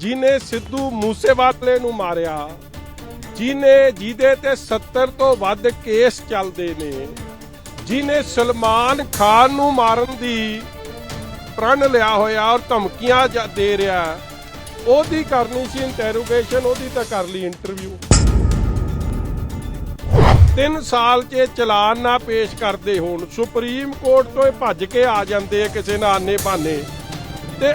ਜਿਨੇ ਸਿੱਧੂ ਮੂਸੇਵਾਲੇ ਨੂੰ ਮਾਰਿਆ, ਜਿਨੇ ਜਿਹਦੇ ਤੇ 70 ਤੋਂ ਵੱਧ ਕੇਸ ਚੱਲਦੇ ਨੇ, ਜਿਨੇ ਸਲਮਾਨ ਖਾਨ ਨੂੰ ਮਾਰਨ ਦੀ ਪ੍ਰਣ ਲਿਆ ਹੋਇਆ ਔਰ ਧਮਕੀਆਂ ਦੇ ਰਿਹਾ, ਉਹਦੀ ਕਰਨੀ ਸੀ ਇੰਟਰੋਗੇਸ਼ਨ ਉਹਦੀ ਤਾਂ ਕਰ ਲਈ ਇੰਟਰਵਿਊ 3 ਸਾਲ 'ਚ ਚਲਾਨ ਨਾ ਪੇਸ਼ ਕਰਦੇ ਹੋਣ, ਸੁਪਰੀਮ ਕੋਰਟ ਤੋਂ ਇਹ ਭੱਜ ਕੇ ਆ ਜਾਂਦੇ ਆ ਕਿਸੇ ਨਾ ਆਨੇ ਬਹਾਨੇ ਤੇ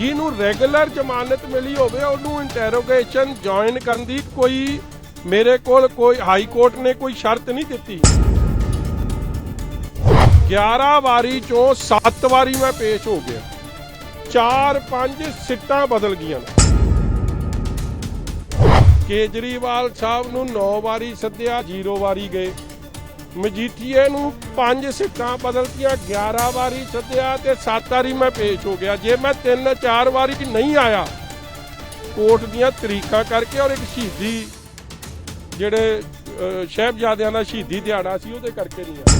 ਜਿਹਨੂੰ ਰੈਗੂਲਰ ਜ਼ਮਾਨਤ ਮਿਲੀ ਹੋਵੇ, ਉਹਨੂੰ ਇੰਟਰੋਗੇਸ਼ਨ ਜੁਆਇਨ ਕਰਨ ਦੀ ਕੋਈ ਮੇਰੇ ਕੋਲ ਕੋਈ ਹਾਈ ਕੋਰਟ ਨੇ ਕੋਈ ਸ਼ਰਤ ਨਹੀਂ ਦਿੱਤੀ। 11 ਵਾਰੀ ਚੋਂ 7 ਵਾਰੀ ਮੈਂ ਪੇਸ਼ ਹੋ ਗਿਆ। 4-5 ਸਿੱਟਾਂ ਬਦਲ ਗਈਆਂ ਕੇਜਰੀਵਾਲ ਸਾਹਿਬ ਨੂੰ 9 ਵਾਰੀ ਸੱਦਿਆ 0 ਵਾਰੀ ਗਏ। ਮਜੀਠੀਏ ਨੂੰ ਪੰਜ ਸਿੱਟਾਂ ਬਦਲਤੀਆਂ 11 ਵਾਰੀ ਸੱਦਿਆ ਤੇ 7 ਵਾਰੀ ਮੈਂ ਪੇਸ਼ ਹੋ ਗਿਆ। ਜੇ ਮੈਂ 3-4 ਵਾਰੀ ਨਹੀਂ ਆਇਆ ਕੋਰਟ ਦੀਆਂ ਤਰੀਕਾਂ ਕਰਕੇ ਔਰ ਇੱਕ ਸ਼ਹੀਦੀ ਜਿਹੜੇ ਅਹ, ਸਾਹਿਬਜ਼ਾਦਿਆਂ ਦਾ ਸ਼ਹੀਦੀ ਦਿਹਾੜਾ ਸੀ ਉਹਦੇ ਕਰਕੇ ਨਹੀਂ ਆਇਆ।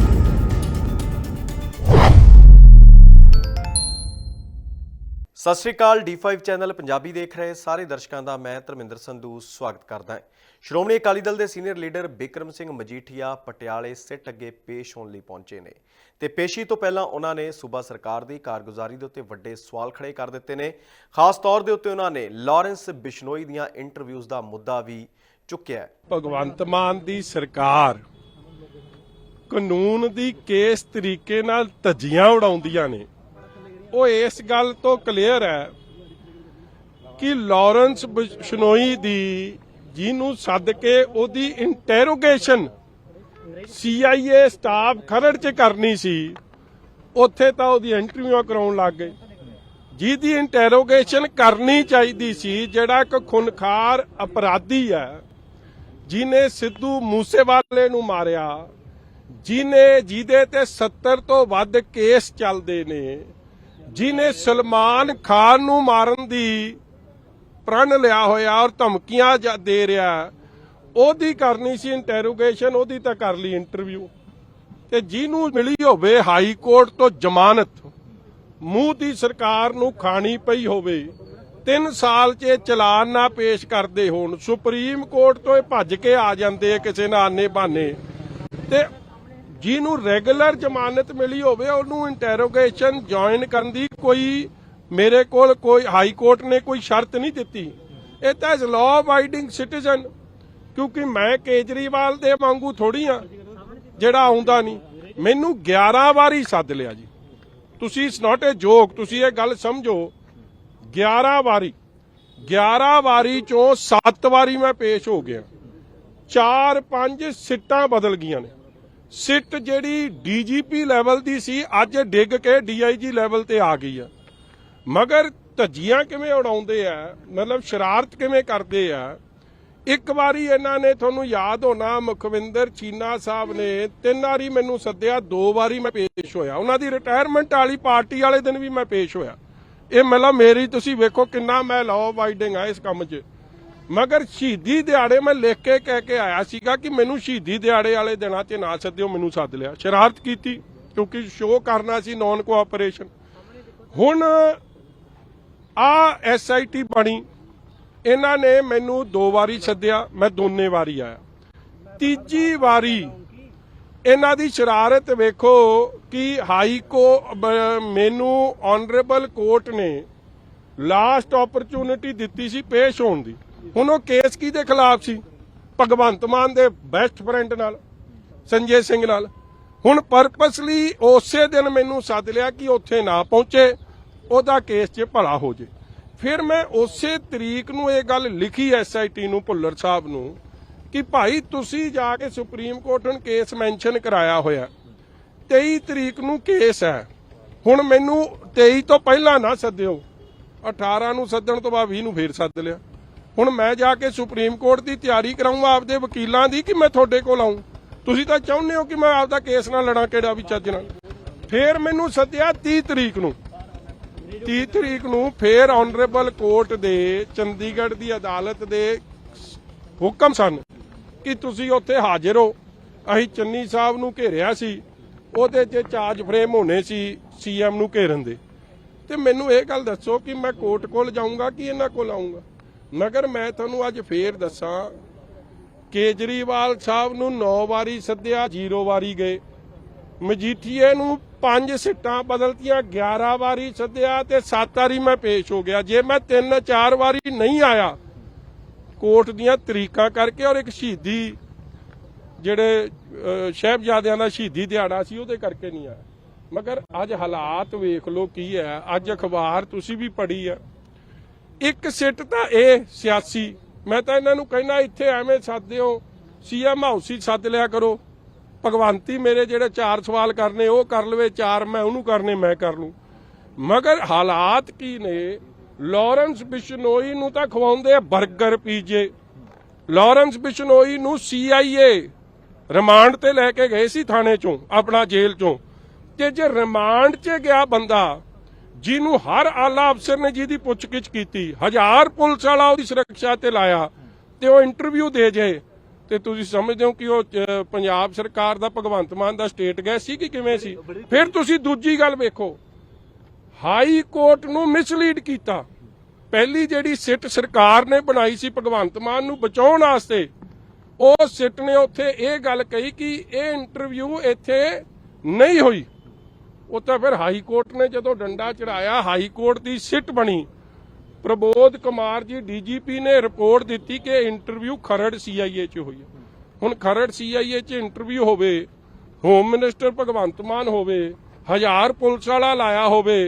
ਸਤਿ ਸ਼੍ਰੀ ਅਕਾਲ D5 ਚੈਨਲ ਪੰਜਾਬੀ ਦੇਖ ਰਹੇ ਸਾਰੇ ਦਰਸ਼ਕਾਂ ਦਾ ਮੈਂ ਧਰਮਿੰਦਰ ਸੰਧੂ ਸਵਾਗਤ ਕਰਦਾ ਹਾਂ। ਸ਼੍ਰੋਮਣੀ ਅਕਾਲੀ ਦਲ ਦੇ ਸੀਨੀਅਰ ਲੀਡਰ ਬਿਕਰਮ ਸਿੰਘ ਮਜੀਠੀਆ ਪਟਿਆਲੇ ਸਿੱਟ ਅੱਗੇ ਪੇਸ਼ ਹੋਣ ਲਈ ਪਹੁੰਚੇ ਨੇ ਤੇ ਪੇਸ਼ੀ ਤੋਂ ਪਹਿਲਾਂ ਉਹਨਾਂ ਨੇ ਸੂਬਾ ਸਰਕਾਰ ਦੀ ਕਾਰਗੁਜ਼ਾਰੀ ਦੇ ਉੱਤੇ ਵੱਡੇ ਸਵਾਲ ਖੜੇ ਕਰ ਦਿੱਤੇ ਨੇ। ਖਾਸ ਤੌਰ ਦੇ ਉੱਤੇ ਉਹਨਾਂ ਨੇ ਲਾਰੈਂਸ ਬਿਸ਼ਨੋਈ ਦੀਆਂ ਇੰਟਰਵਿਊਜ਼ ਦਾ ਮੁੱਦਾ ਵੀ ਚੁੱਕਿਆ ਭਗਵੰਤ ਮਾਨ ਦੀ ਸਰਕਾਰ ਕਾਨੂੰਨ ਦੀ ਕਿਸ ਤਰੀਕੇ ਨਾਲ ਧੱਜੀਆਂ ਉਡਾਉਂਦੀਆਂ ਨੇ। ਉਹ ਇਸ ਗੱਲ ਤੋਂ ਕਲੀਅਰ ਹੈ ਕਿ ਲਾਰੈਂਸ ਬਿਸ਼ਨੋਈ ਦੀ ਜਿਹਨੂੰ ਸੱਦ ਕੇ ਉਹਦੀ ਇੰਟਰੋਗੇਸ਼ਨ CIA ਸਟਾਫ ਖਰੜ ਚ ਕਰਨੀ ਸੀ, ਉੱਥੇ ਤਾਂ ਉਹਦੀ ਇੰਟਰਵਿਊ ਕਰਾਉਣ ਲੱਗ ਗਏ। ਜਿਹਦੀ ਇੰਟਰੋਗੇਸ਼ਨ ਕਰਨੀ ਚਾਹੀਦੀ ਸੀ, ਜਿਹੜਾ ਇੱਕ ਖੁਨਖਾਰ ਅਪਰਾਧੀ ਹੈ ਜਿਨੇ ਸਿੱਧੂ ਮੂਸੇਵਾਲੇ ਨੂੰ ਮਾਰਿਆ ਜਿਨੇ ਜਿਹਦੇ ਤੇ 70 ਤੋਂ ਵੱਧ ਕੇਸ ਚੱਲਦੇ ਨੇ ਜਿਨੇ ਸਲਮਾਨ ਖਾਨ ਨੂੰ ਮਾਰਨ ਦੀ ਪ੍ਰਣ ਲਿਆ ਹੋਇਆ ਔਰ ਧਮਕੀਆਂ ਦੇ ਰਿਹਾ ਉਹਦੀ ਕਰਨੀ ਸੀ ਇੰਟਰੋਗੇਸ਼ਨ ਉਹਦੀ ਤਾਂ ਕਰ ਲਈ ਇੰਟਰਵਿਊ ਤੇ ਜਿਹਨੂੰ ਮਿਲੀ ਹੋਵੇ ਹਾਈ ਕੋਰਟ ਤੋਂ ਜ਼ਮਾਨਤ, ਮੂੰਹ ਦੀ ਸਰਕਾਰ ਨੂੰ ਖਾਣੀ ਪਈ ਹੋਵੇ 3 ਸਾਲ 'ਚ ਚਲਾਨ ਨਾ ਪੇਸ਼ ਕਰਦੇ ਹੋਣ, ਸੁਪਰੀਮ ਕੋਰਟ ਤੋਂ ਇਹ ਭੱਜ ਕੇ ਆ ਜਾਂਦੇ ਕਿਸੇ ਨਾ ਆਨੇ ਬਹਾਨੇ ਤੇ ਜਿਹਨੂੰ ਰੈਗੂਲਰ ਜ਼ਮਾਨਤ ਮਿਲੀ ਹੋਵੇ, ਉਹਨੂੰ ਇੰਟਰੋਗੇਸ਼ਨ ਜੁਆਇਨ ਕਰਨ ਦੀ ਕੋਈ ਮੇਰੇ ਕੋਲ ਕੋਈ ਹਾਈ ਕੋਰਟ ਨੇ ਕੋਈ ਸ਼ਰਤ ਨਹੀਂ ਦਿੱਤੀ। ਇਹ ਤਾਂ ਇਸ ਲਾਅ ਅਬਾਈਡਿੰਗ ਸਿਟੀਜ਼ਨ ਕਿਉਂਕਿ ਮੈਂ ਕੇਜਰੀਵਾਲ ਦੇ ਵਾਂਗੂ ਥੋੜੀ ਆ ਜਿਹੜਾ ਆਉਂਦਾ ਨਹੀਂ। ਮੈਨੂੰ 11 ਵਾਰੀ ਸੱਦ ਲਿਆ ਜੀ। ਤੁਸੀਂ ਇਟਸ ਨਾਟ ਅ ਜੋਕ ਤੁਸੀਂ ਇਹ ਗੱਲ ਸਮਝੋ। 11 ਵਾਰੀ 11 ਵਾਰੀ ਚੋਂ 7 ਵਾਰੀ ਮੈਂ ਪੇਸ਼ ਹੋ ਗਿਆ। 4-5 ਸਿੱਟਾਂ ਬਦਲ ਗਈਆਂ ਨੇ। ਸਿੱਟ ਜਿਹੜੀ ਡੀਜੀਪੀ ਲੈਵਲ ਦੀ ਸੀ, ਅੱਜ ਡਿੱਗ ਕੇ ਡੀਆਈਜੀ ਲੈਵਲ ਤੇ ਆ ਗਈ ਆ। ਮਗਰ ਧੱਜੀਆਂ ਕਿਵੇਂ ਉਡਾਉਂਦੇ ਆ? ਮਤਲਬ ਸ਼ਰਾਰਤ ਕਿਵੇਂ ਕਰਦੇ ਆ? ਇੱਕ ਵਾਰੀ ਇਹਨਾਂ ਨੇ ਤੁਹਾਨੂੰ ਯਾਦ ਹੋਣਾ, ਮੁਖਵਿੰਦਰ ਚੀਨਾ ਸਾਹਿਬ ਨੇ ਤਿੰਨ ਵਾਰੀ ਮੈਨੂੰ ਸੱਦਿਆ, ਦੋ ਵਾਰੀ ਮੈਂ ਪੇਸ਼ ਹੋਇਆ। ਉਹਨਾਂ ਦੀ ਰਿਟਾਇਰਮੈਂਟ ਵਾਲੀ ਪਾਰਟੀ ਵਾਲੇ ਦਿਨ ਵੀ ਮੈਂ ਪੇਸ਼ ਹੋਇਆ। ਇਹ ਮਤਲਬ ਮੇਰੀ ਤੁਸੀਂ ਵੇਖੋ ਕਿੰਨਾ ਮੈਂ ਲਾਅ ਅਬਾਈਡਿੰਗ ਆ ਇਸ ਕੰਮ 'ਚ। ਮਗਰ ਸ਼ਹੀਦੀ ਦਿਹਾੜੇ ਮੈਂ ਲਿਖ ਕੇ ਕਹਿ ਕੇ ਆਇਆ ਸੀਗਾ ਕਿ ਮੈਨੂੰ ਸ਼ਹੀਦੀ ਦਿਹਾੜੇ ਵਾਲੇ ਦਿਨਾਂ 'ਚ ਨਾ ਸੱਦਿਓ, ਮੈਨੂੰ ਸੱਦ ਲਿਆ। ਸ਼ਰਾਰਤ ਕੀਤੀ, ਕਿਉਂਕਿ ਸ਼ੋਅ ਕਰਨਾ ਸੀ ਨਾਨ ਕੋਆਪਰੇਸ਼ਨ ਹੁਣ ਆ ਐਸਆਈਟੀ ਬਣੀ। ਇਹਨਾਂ ਨੇ ਮੈਨੂੰ ਦੋ ਵਾਰੀ ਸੱਦਿਆ, ਮੈਂ ਦੋਨੇ ਵਾਰੀ ਆਇਆ। ਤੀਜੀ ਵਾਰੀ ਇਹਨਾਂ ਦੀ ਸ਼ਰਾਰਤ ਵੇਖੋ ਕਿ ਹਾਈ ਕੋ ਮੈਨੂੰ ਆਨਰੇਬਲ ਕੋਰਟ ਨੇ ਲਾਸਟ ਓਪਰਚੁਨਿਟੀ ਦਿੱਤੀ ਸੀ ਪੇਸ਼ ਹੋਣ ਦੀ। ਹੁਣ ਉਹ ਕੇਸ ਕਿਹਦੇ ਖਿਲਾਫ ਸੀ? ਭਗਵੰਤ ਮਾਨ ਦੇ ਬੈਸਟ ਫਰੈਂਡ ਨਾਲ, ਸੰਜੇ ਸਿੰਘ ਨਾਲ। ਹੁਣ ਪਰਪਸਲੀ ਉਸੇ ਦਿਨ ਮੈਨੂੰ ਸੱਦ ਲਿਆ ਕਿ ਉੱਥੇ ਨਾ ਪਹੁੰਚੇ। ਉਹਦਾ ਕੇਸ 'ਚ ਭਲਾ ਹੋ ਜੇ। ਫਿਰ ਮੈਂ ਉਸੇ ਤਰੀਕ ਨੂੰ ਇਹ ਗੱਲ ਲਿਖੀ ਐਸਆਈਟੀ ਨੂੰ, ਭੁੱਲਰ ਸਾਹਿਬ ਨੂੰ, ਕਿ ਭਾਈ ਤੁਸੀਂ ਜਾ ਕੇ ਸੁਪਰੀਮ ਕੋਰਟ ਨੂੰ ਕੇਸ ਮੈਂਸ਼ਨ ਕਰਾਇਆ ਹੋਇਆ। 23 ਤਰੀਕ ਨੂੰ ਕੇਸ ਹੈ। ਹੁਣ ਮੈਨੂੰ 23 ਤੋਂ ਪਹਿਲਾਂ ਨਾ ਸੱਦਿਓ। 18 ਨੂੰ ਸੱਦਣ ਤੋਂ ਬਾਅਦ 20 ਨੂੰ ਫੇਰ ਸੱਦ ਲਿਆ। ਹੁਣ ਮੈਂ ਜਾ ਕੇ ਸੁਪਰੀਮ ਕੋਰਟ ਦੀ ਤਿਆਰੀ ਕਰਾਉਂਗਾ ਆਪਦੇ ਵਕੀਲਾਂ ਦੀ ਕਿ ਮੈਂ ਤੁਹਾਡੇ ਕੋਲ ਆਉਂ ਤੁਸੀਂ ਤਾਂ ਚਾਹੁੰਦੇ ਹੋ ਕਿ ਮੈਂ ਆਪਦਾ ਕੇਸ ਨਾਲ ਲੜਾਂ ਕਿਹੜਾ ਵੀ ਚੱਜ ਨਾਲ। ਫੇਰ ਮੈਨੂੰ ਸੱਦਿਆ 30 ਤਰੀਕ ਨੂੰ। 30 ਤਰੀਕ ਨੂੰ ਫੇਰ ਆਨਰੇਬਲ ਕੋਰਟ ਦੇ, ਚੰਡੀਗੜ੍ਹ ਦੀ ਅਦਾਲਤ ਦੇ ਹੁਕਮ ਸਨ ਕਿ ਤੁਸੀਂ ਉੱਥੇ ਹਾਜ਼ਰ ਹੋ। ਅਸੀਂ ਚੰਨੀ ਸਾਹਿਬ ਨੂੰ ਘੇਰਿਆ ਸੀ। ਉਹਦੇ 'ਚ ਚਾਰਜ ਫਰੇਮ ਹੋਣੇ ਸੀ ਸੀਐਮ ਨੂੰ ਘੇਰਨ ਦੇ। ਤੇ ਮੈਨੂੰ ਇਹ ਗੱਲ ਦੱਸੋ ਕਿ ਮੈਂ ਕੋਰਟ ਕੋਲ ਜਾਊਂਗਾ ਕਿ ਇਹਨਾਂ ਕੋਲ ਆਊਂਗਾ? ਮਗਰ ਮੈਂ ਤੁਹਾਨੂੰ ਅੱਜ ਫੇਰ ਦੱਸਾਂ, ਕੇਜਰੀਵਾਲ ਸਾਹਿਬ ਨੂੰ 9 ਵਾਰੀ ਸੱਦਿਆ 0 ਵਾਰੀ ਗਏ। ਮਜੀਠੀਏ ਨੂੰ ਪੰਜ ਸਿੱਟਾਂ ਬਦਲਤੀਆਂ 11 ਵਾਰੀ ਸੱਦਿਆ ਤੇ 7 ਵਾਰੀ ਮੈਂ ਪੇਸ਼ ਹੋ ਗਿਆ। ਜੇ ਮੈਂ 3-4 ਵਾਰੀ ਨਹੀਂ ਆਇਆ ਕੋਰਟ ਦੀਆਂ ਤਰੀਕਾਂ ਕਰਕੇ ਔਰ ਇੱਕ ਸ਼ਹੀਦੀ ਜਿਹੜੇ ਅਹ, ਸਾਹਿਬਜ਼ਾਦਿਆਂ ਦਾ ਸ਼ਹੀਦੀ ਦਿਹਾੜਾ ਸੀ ਉਹਦੇ ਕਰਕੇ ਨਹੀਂ ਆਇਆ। ਮਗਰ ਅੱਜ ਹਾਲਾਤ ਵੇਖ ਲੋ ਕੀ ਹੈ। ਅੱਜ ਅਖਬਾਰ ਤੁਸੀਂ ਵੀ ਪੜ੍ਹੀ ਆ ਇੱਕ ਸਿੱਟ ਤਾਂ ਇਹ ਸਿਆਸੀ। ਮੈਂ ਤਾਂ ਇਹਨਾਂ ਨੂੰ ਕਹਿਣਾ ਇੱਥੇ ਐਵੇਂ ਸੱਦਦੇ ਹੋ ਸੀਐਮ ਹਾਊਸ ਹੀ ਸੱਦ ਲਿਆ ਕਰੋ। ਭਗਵੰਤੀ ਮੇਰੇ ਜਿਹੜੇ ਚਾਰ ਸਵਾਲ ਕਰਨੇ, ਉਹ ਕਰ ਲਵੇ, ਚਾਰ ਮੈਂ ਉਹਨੂੰ ਕਰਨੇ, ਮੈਂ ਕਰ ਲੂੰ। ਮਗਰ ਹਾਲਾਤ ਕੀ ਨੇ? ਲਾਰੈਂਸ ਬਿਸ਼ਨੋਈ ਨੂੰ ਤਾਂ ਖਵਾਉਂਦੇ ਆ 버ਗਰ ਪੀਜੇ। ਲਾਰੈਂਸ ਬਿਸ਼ਨੋਈ ਨੂੰ ਸੀਆਈਏ ਰਿਮਾਂਡ ਤੇ ਲੈ ਕੇ ਗਏ ਸੀ ਥਾਣੇ ਚੋਂ, ਆਪਣਾ ਜੇਲ੍ਹ ਚੋਂ। ਤੇ ਜੇ ਰਿਮਾਂਡ 'ਚ ਗਿਆ ਬੰਦਾ, ਜਿਹਨੂੰ ਹਰ ਆਲਾ ਅਫਸਰ ਨੇ ਜਿਹਦੀ ਪੁੱਛਗਿੱਛ ਕੀਤੀ, ਹਜ਼ਾਰ ਪੁਲਿਸ ਵਾਲਾ ਉਹਦੀ ਸੁਰੱਖਿਆ ਤੇ ਲਾਇਆ ਤੇ ਉਹ ਇੰਟਰਵਿਊ ਦੇ ਜੇ। ਤੇ ਤੁਸੀਂ ਸਮਝਦੇ ਹੋ ਕਿ ਉਹ ਪੰਜਾਬ ਸਰਕਾਰ ਦਾ ਭਗਵੰਤ ਮਾਨ ਦਾ ਸਟੇਟ ਗਏ ਸੀ ਕਿ ਕਿਵੇਂ ਸੀ? ਫਿਰ ਤੁਸੀਂ ਦੂਜੀ ਗੱਲ ਵੇਖੋ। ਹਾਈ ਕੋਰਟ ਨੂੰ ਮਿਸਲੀਡ ਕੀਤਾ। ਪਹਿਲੀ ਜਿਹੜੀ ਸਿੱਟ ਸਰਕਾਰ ਨੇ ਬਣਾਈ ਸੀ ਭਗਵੰਤ ਮਾਨ ਨੂੰ ਬਚਾਉਣ ਵਾਸਤੇ, ਉਹ ਸਿੱਟ ਨੇ ਉੱਥੇ ਇਹ ਗੱਲ ਕਹੀ ਕਿ ਇਹ ਇੰਟਰਵਿਊ ਇੱਥੇ ਨਹੀਂ ਹੋਈ। ਉਹ ਤਾਂ ਫਿਰ ਹਾਈ ਕੋਰਟ ਨੇ ਜਦੋਂ ਡੰਡਾ ਚੜਾਇਆ, ਹਾਈ ਕੋਰਟ ਦੀ ਸਿੱਟ ਬਣੀ। ਪ੍ਰਬੋਧ ਕੁਮਾਰ ਜੀ ਡੀਜੀਪੀ ਨੇ ਰਿਪੋਰਟ ਦਿੱਤੀ ਕਿ ਇੰਟਰਵਿਊ ਖਰੜ ਸੀਆਈਏ 'ਚ ਹੋਈ ਹੈ। ਹੁਣ ਖਰੜ ਸੀਆਈਏ 'ਚ ਇੰਟਰਵਿਊ ਹੋਵੇ ਹੋਮ ਮਿਨਿਸਟਰ ਭਗਵੰਤ ਮਾਨ ਹੋਵੇ ਹਜ਼ਾਰ ਪੁਲਿਸ ਵਾਲਾ ਲਾਇਆ ਹੋਵੇ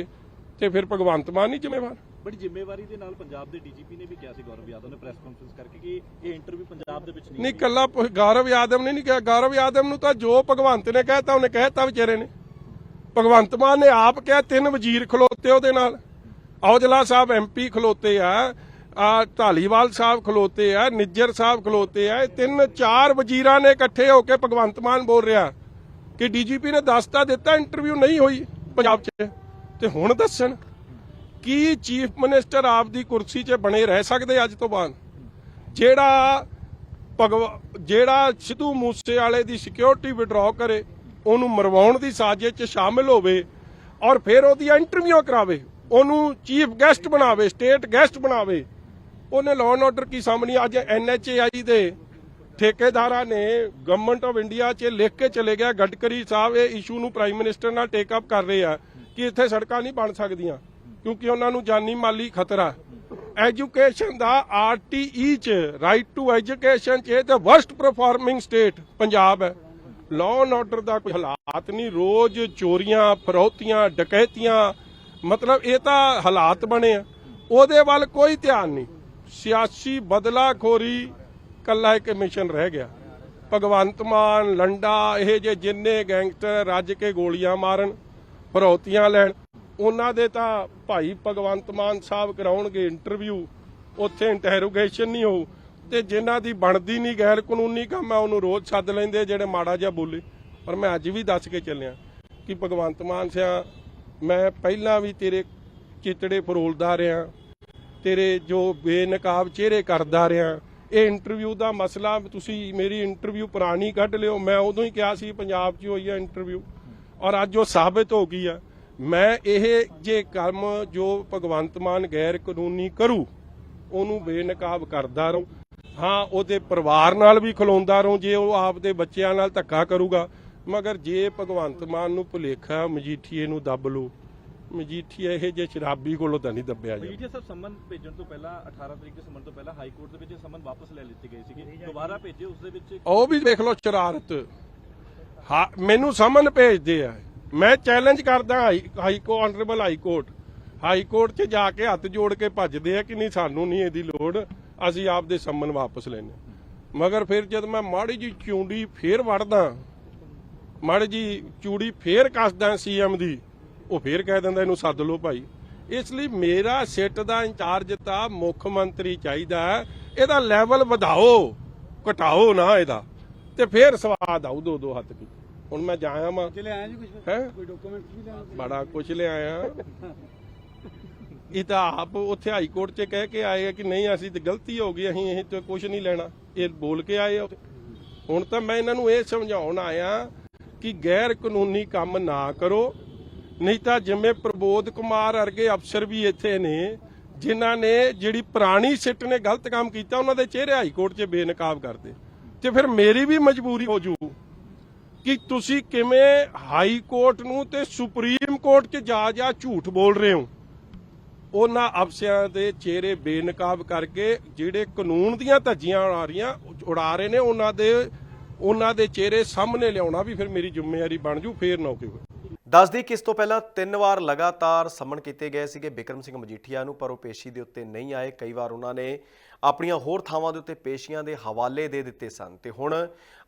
ਤੇ ਫਿਰ ਭਗਵੰਤ ਮਾਨ ਨਹੀਂ ਜ਼ਿੰਮੇਵਾਰ। ਬੜੀ ਜ਼ਿੰਮੇਵਾਰੀ ਦੇ ਨਾਲ ਪੰਜਾਬ ਦੇ ਡੀਜੀਪੀ ਨੇ ਵੀ ਕਿਹਾ ਸੀ ਗੌਰਵ ਯਾਦਵ ਨੇ ਪ੍ਰੈਸ ਕਾਨਫਰੰਸ ਕਰਕੇ ਕਿ ਇਹ ਇੰਟਰਵਿਊ ਪੰਜਾਬ ਦੇ ਵਿੱਚ ਨਹੀਂ ਨਹੀਂ ਕੱਲਾ ਗੌਰਵ ਯਾਦਵ ਨੇ ਨਹੀਂ ਕਿਹਾ। ਗੌਰਵ ਯਾਦਵ ਨੂੰ ਤਾਂ ਜੋ ਭਗਵੰਤ ਨੇ ਕਹਿਤਾ ਉਹਨੇ ਕਹਿਤਾ ਵਿਚਾਰੇ ਨੇ। ਭਗਵੰਤ ਮਾਨ ਨੇ ਆਪ ਕਿਹਾ ਤਿੰਨ ਵਜ਼ੀਰ ਖਲੋਤੇ ਉਹਦੇ ਨਾਲ। ਔਜਲਾ ਸਾਹਿਬ ਐਮਪੀ ਖਲੋਤੇ ਆ ਆ ਢਾਲੀਵਾਲ ਸਾਹਿਬ ਖਲੋਤੇ ਆ, ਨਿੱਜਰ ਸਾਹਿਬ ਖਲੋਤੇ ਆ, ਇਹ ਤਿੰਨ ਚਾਰ ਵਜ਼ੀਰਾਂ ਨੇ ਇਕੱਠੇ ਹੋ ਕੇ ਭਗਵੰਤ ਮਾਨ ਬੋਲ ਰਿਹਾ ਕਿ ਡੀਜੀਪੀ ਨੇ ਦੱਸਤਾ ਦਿੱਤਾ, ਇੰਟਰਵਿਊ ਨਹੀਂ ਹੋਈ ਪੰਜਾਬ 'ਚ। ਤੇ ਹੁਣ ਦੱਸਣ ਕੀ ਚੀਫ ਮਿਨਿਸਟਰ ਆਪ ਦੀ ਕੁਰਸੀ 'ਚ ਬਣੇ ਰਹਿ ਸਕਦੇ ਅੱਜ ਤੋਂ ਬਾਅਦ? ਜਿਹੜਾ ਭਗਵ, ਜਿਹੜਾ ਸਿੱਧੂ ਮੂਸੇ ਵਾਲੇ ਦੀ ਸਿਕਿਉਰਿਟੀ ਵਿਡਰਾਅ ਕਰੇ, ਉਹਨੂੰ ਮਰਵਾਉਣ ਦੀ ਸਾਜ਼ਿਸ਼ 'ਚ ਸ਼ਾਮਿਲ ਹੋਵੇ ਔਰ ਫਿਰ ਉਹਦੀਆਂ ਇੰਟਰਵਿਊ ਕਰਾਵੇ ਉਹਨੂੰ ਚੀਫ ਗੈਸਟ ਬਣਾਵੇ ਸਟੇਟ ਗੈਸਟ ਬਣਾਵੇ। ਉਹਨੇ ਲਾਅ ਐਂਡ ਆਰਡਰ ਕੀ ਸਾਹਮਣੀ ਅੱਜ ਐਨਐਚਏਆਈ ਦੇ ਠੇਕੇਦਾਰਾਂ ਨੇ ਗਵਰਨਮੈਂਟ ਆਫ ਇੰਡੀਆ 'ਚ ਲਿਖ ਕੇ ਚਲੇ ਗਿਆ। ਗਡਕਰੀ ਸਾਹਿਬ ਇਹ ਇਸ਼ੂ ਨੂੰ ਪ੍ਰਾਈਮ ਮਿਨਿਸਟਰ ਨਾਲ ਟੇਕ ਅਪ ਕਰ ਰਹੇ ਆ ਕਿ ਇੱਥੇ ਸੜਕਾਂ ਨਹੀਂ ਬਣ ਸਕਦੀਆਂ, ਕਿਉਂਕਿ ਉਹਨਾਂ ਨੂੰ ਜਾਨੀ ਮਾਲੀ ਖਤਰਾ। ਐਜੂਕੇਸ਼ਨ ਦਾ ਆਰਟੀਈ ਚ ਰਾਈਟ ਟੂ ਐਜੂਕੇਸ਼ਨ ਚ, ਇਹ ਤੇ ਵਰਸਟ ਪਰਫਾਰਮਿੰਗ ਸਟੇਟ ਪੰਜਾਬ ਹੈ। ਲਾਅ ਐਂਡ ਆਰਡਰ ਦਾ ਕੋਈ ਹਾਲਾਤ ਨਹੀਂ। ਰੋਜ਼ ਚੋਰੀਆਂ, ਫਰੋਤੀਆਂ, ਡਕੈਤੀਆਂ ਮਤਲਬ ਇਹ ਤਾਂ ਹਾਲਾਤ ਬਣੇ ਆ। ਉਹਦੇ ਵੱਲ ਕੋਈ ਧਿਆਨ ਨਹੀਂ। ਸਿਆਸੀ ਬਦਲਾਖੋਰੀ ਕੱਲਾ ਇੱਕ ਮਿਸ਼ਨ ਰਹਿ ਗਿਆ। ਭਗਵੰਤ ਮਾਨ, ਲੰਡਾ, ਇਹ ਜੇ ਜਿੰਨੇ ਗੈਂਗਸਟਰ ਰੱਜ ਕੇ ਗੋਲੀਆਂ ਮਾਰਨ, ਫਰੌਤੀਆਂ ਲੈਣ, ਉਹਨਾਂ ਦੇ ਤਾਂ ਭਾਈ ਭਗਵੰਤ ਮਾਨ ਸਾਹਿਬ ਕਰਾਉਣਗੇ ਇੰਟਰਵਿਊ ਉੱਥੇ ਇੰਟਰੋਗੇਸ਼ਨ ਨਹੀਂ ਹੋਊ। ਤੇ ਜਿਨ੍ਹਾਂ ਦੀ ਬਣਦੀ ਨਹੀਂ ਗੈਰ ਕਾਨੂੰਨੀ ਕੰਮ ਆ, ਉਹਨੂੰ ਰੋਜ਼ ਸੱਦ ਲੈਂਦੇ ਜਿਹੜੇ ਮਾੜਾ ਜਿਹਾ ਬੋਲੇ। ਪਰ ਮੈਂ ਅੱਜ ਵੀ ਦੱਸ ਕੇ ਚੱਲਿਆ ਕਿ ਭਗਵੰਤ ਮਾਨ ਸਿਆ ਮੈਂ ਪਹਿਲਾਂ ਵੀ ਤੇਰੇ ਚਿਤੜੇ ਫਰੋਲਦਾ ਰਿਹਾ, ਤੇਰੇ ਜੋ ਬੇਨਕਾਬ ਚਿਹਰੇ ਕਰਦਾ ਰਿਹਾ। ਇਹ ਇੰਟਰਵਿਊ ਦਾ ਮਸਲਾ ਤੁਸੀਂ ਮੇਰੀ ਇੰਟਰਵਿਊ ਪੁਰਾਣੀ ਕੱਢ ਲਿਓ, ਮੈਂ ਉਦੋਂ ਹੀ ਕਿਹਾ ਸੀ ਪੰਜਾਬ 'ਚ ਹੋਈ ਆ ਇੰਟਰਵਿਊ ਔਰ ਅੱਜ ਉਹ ਸਾਬਤ ਹੋ ਗਈ ਆ। ਮੈਂ ਇਹ ਜੇ ਕੰਮ ਜੋ ਭਗਵੰਤ ਮਾਨ ਗੈਰ ਕਾਨੂੰਨੀ ਕਰੂ, ਉਹਨੂੰ ਬੇਨਕਾਬ ਕਰਦਾ ਰਹੂੰ। ਹਾਂ, ਉਹਦੇ ਪਰਿਵਾਰ ਨਾਲ ਵੀ ਖਲੋਂਦਾ ਰਹੂੰ, ਜੇ ਉਹ ਆਪਦੇ ਬੱਚਿਆਂ ਨਾਲ ਧੱਕਾ ਕਰੂਗਾ। ਮਗਰ ਜੇ ਭਗਵੰਤ ਮਾਨ ਨੂੰ ਭੁਲੇਖਾ ਮਜੀਠੀਏ ਨੂੰ ਦੱਬ ਲੂ ਮਜੀਠੀਆ ਇਹ ਜੇ ਸ਼ਰਾਬੀ ਕੋਲੋਂ ਤਾਂ ਨਹੀਂ ਦੱਬਿਆ ਜਾ ਮਜੀਠੀਆ ਸਾਹਿਬ ਸੰਮਨ ਭੇਜਣ ਤੋਂ ਪਹਿਲਾਂ 18 ਤਰੀਕ ਦੇ ਸੰਮਨ ਤੋਂ ਪਹਿਲਾਂ ਹਾਈ ਕੋਰਟ ਦੇ ਵਿੱਚ ਸੰਮਨ ਵਾਪਸ ਲੈ ਲਿੱਤੇ ਗਏ ਸੀਗੇ। ਦੁਬਾਰਾ ਭੇਜੇ ਉਸ ਦੇ ਵਿੱਚ ਉਹ ਵੀ ਦੇਖ ਲਓ ਸ਼ਰਾਰਤ। ਹਾਂ ਮੈਨੂੰ ਸਮਨ ਭੇਜਦੇ ਆ। ਮੈਂ ਚੈਲੰਜ ਕਰਦਾ ਹਾਈ ਹਾਈ ਕੋ honourable high court. High court 'ਚ ਜਾ ਕੇ ਹੱਥ ਜੋੜ ਕੇ ਭੱਜਦੇ ਆ ਕਿ ਨਹੀਂ ਸਾਨੂੰ ਨਹੀਂ ਇਹਦੀ ਲੋੜ। ਅਸੀਂ ਆਪਦੇ ਸੰਮਨ ਵਾਪਸ ਲੈਣੇ ਮਗਰ ਫਿਰ ਜਦ ਮੈਂ ਮਾੜੀ ਜੀ ਚੂੰਡੀ ਫੇਰ ਵੜਦਾ ਮਾੜੀ ਜੀ ਚੂੜੀ ਫੇਰ ਕੱਸਦਾ ਸੀਐਮ ਦੀ ਉਹ ਫੇਰ ਕਹਿ ਦਿੰਦਾ ਇਹਨੂੰ ਸੱਦ ਲਓ ਭਾਈ। ਇਸ ਲਈ ਮੇਰਾ ਸਿੱਟ ਦਾ ਇੰਚਾਰਜ ਤਾਂ ਮੁੱਖ ਮੰਤਰੀ ਚਾਹੀਦਾ। ਇਹਦਾ ਲੈਵਲ ਵਧਾਓ ਘਟਾਓ ਨਾ ਇਹਦਾ। ਤੇ ਫੇਰ ਸਵਾਦ ਆਊ ਦੋ ਦੋ ਹੱਥ ਕੀ। ਹੁਣ ਮੈਂ ਜਾਇਆ ਮਾਂ ਚਲੇ ਆਏ ਜੀ ਕੁਝ ਹੈ? ਕੋਈ ਡਾਕੂਮੈਂਟ ਵੀ ਲੈਣਾ ਬੜਾ ਕੁਛ ਲਿਆਇਆ। ਇਹ ਤਾਂ ਆਪ ਉੱਥੇ ਹਾਈ ਕੋਰਟ 'ਚ ਕਹਿ ਕੇ ਆਏ ਆ ਕਿ ਨਹੀਂ ਅਸੀਂ ਤੇ ਗਲਤੀ ਹੋ ਗਈ ਅਸੀਂ ਇਹ ਤੇ ਕੁਝ ਨਹੀਂ ਲੈਣਾ। ਇਹ ਬੋਲ ਕੇ ਆਏ ਆ। ਹੁਣ ਤਾਂ ਮੈਂ ਇਹਨਾਂ ਨੂੰ ਇਹ ਸਮਝਾਉਣ ਆਇਆ ਕਿ ਗੈਰ ਕਾਨੂੰਨੀ ਕੰਮ ਨਾ ਕਰੋ। ਨਹੀਂ ਤਾਂ ਜਿਵੇਂ ਪ੍ਰਬੋਧ ਕੁਮਾਰ ਵਰਗੇ ਅਫਸਰ ਵੀ ਇੱਥੇ ਨੇ, ਜਿਨ੍ਹਾਂ ਨੇ ਜਿਹੜੀ ਪੁਰਾਣੀ ਸਿੱਟ ਨੇ ਗਲਤ ਕੰਮ ਕੀਤਾ, ਉਹਨਾਂ ਦੇ ਚਿਹਰੇ ਹਾਈ ਕੋਰਟ 'ਚ ਬੇਨਕਾਬ ਕਰਦੇ। ਤੇ ਫਿਰ ਮੇਰੀ ਵੀ ਮਜਬੂਰੀ ਹੋ ਜੂ ਕਿ ਤੁਸੀਂ ਕਿਵੇਂ ਹਾਈ ਕੋਰਟ ਨੂੰ ਤੇ ਸੁਪਰੀਮ ਕੋਰਟ 'ਚ ਜਾ ਜਾ ਝੂਠ ਬੋਲ ਰਹੇ ਹੋ। ਉਹਨਾਂ ਅਫਸਰਾਂ ਦੇ ਚਿਹਰੇ ਬੇਨਕਾਬ ਕਰਕੇ ਜਿਹੜੇ ਕਾਨੂੰਨ ਦੀਆਂ ਧੱਜੀਆਂ ਉਡਾ ਰਹੀਆਂ, ਉਡਾ ਰਹੇ ਨੇ, ਉਹਨਾਂ ਦੇ ਉਹਨਾਂ ਦੇ ਚਿਹਰੇ ਸਾਹਮਣੇ ਲਿਆਉਣਾ ਵੀ ਫਿਰ ਮੇਰੀ ਜ਼ਿੰਮੇਵਾਰੀ ਬਣ ਜੂ ਫੇਰ ਨਾ ਹੋਵੇ ਦੱਸਦੀ ਕਿ ਇਸ ਤੋਂ ਪਹਿਲਾਂ ਤਿੰਨ ਵਾਰ ਲਗਾਤਾਰ ਸਮਨ ਕੀਤੇ ਗਏ ਸੀਗੇ ਬਿਕਰਮ ਸਿੰਘ ਮਜੀਠੀਆ ਨੂੰ ਪਰ ਉਹ ਪੇਸ਼ੀ ਦੇ ਉੱਤੇ ਨਹੀਂ ਆਏ। ਕਈ ਵਾਰ ਉਹਨਾਂ ਨੇ ਆਪਣੀਆਂ ਹੋਰ ਥਾਵਾਂ ਦੇ ਉੱਤੇ ਪੇਸ਼ੀਆਂ ਦੇ ਹਵਾਲੇ ਦੇ ਦਿੱਤੇ ਸਨ। ਤੇ ਹੁਣ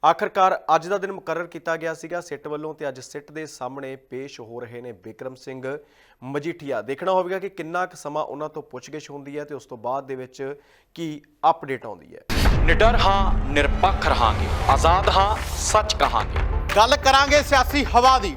ਆਖਰਕਾਰ ਅੱਜ ਦਾ ਦਿਨ ਮੁਕਰਰ ਕੀਤਾ ਗਿਆ ਸੀਗਾ। ਸਿੱਟ ਵੱਲੋਂ ਤੇ ਅੱਜ ਸਿੱਟ ਦੇ ਸਾਹਮਣੇ ਪੇਸ਼ ਹੋ ਰਹੇ ਨੇ ਬਿਕਰਮ ਸਿੰਘ ਮਜੀਠੀਆ। ਦੇਖਣਾ ਹੋਵੇਗਾ ਕਿ ਕਿੰਨਾ ਕੁ ਸਮਾਂ ਉਹਨਾਂ ਤੋਂ ਪੁੱਛਗਿੱਛ ਹੁੰਦੀ ਹੈ ਤੇ ਉਸ ਤੋਂ ਬਾਅਦ ਦੇ ਵਿੱਚ ਕੀ ਅਪਡੇਟ ਆਉਂਦੀ ਹੈ। ਨਿਡਰ ਹਾਂ ਨਿਰਪੱਖ ਰਹਾਂਗੇ। ਆਜ਼ਾਦ ਹਾਂ ਸੱਚ ਕਹਾਂਗੇ। ਗੱਲ ਕਰਾਂਗੇ ਸਿਆਸੀ ਹਵਾ ਦੀ।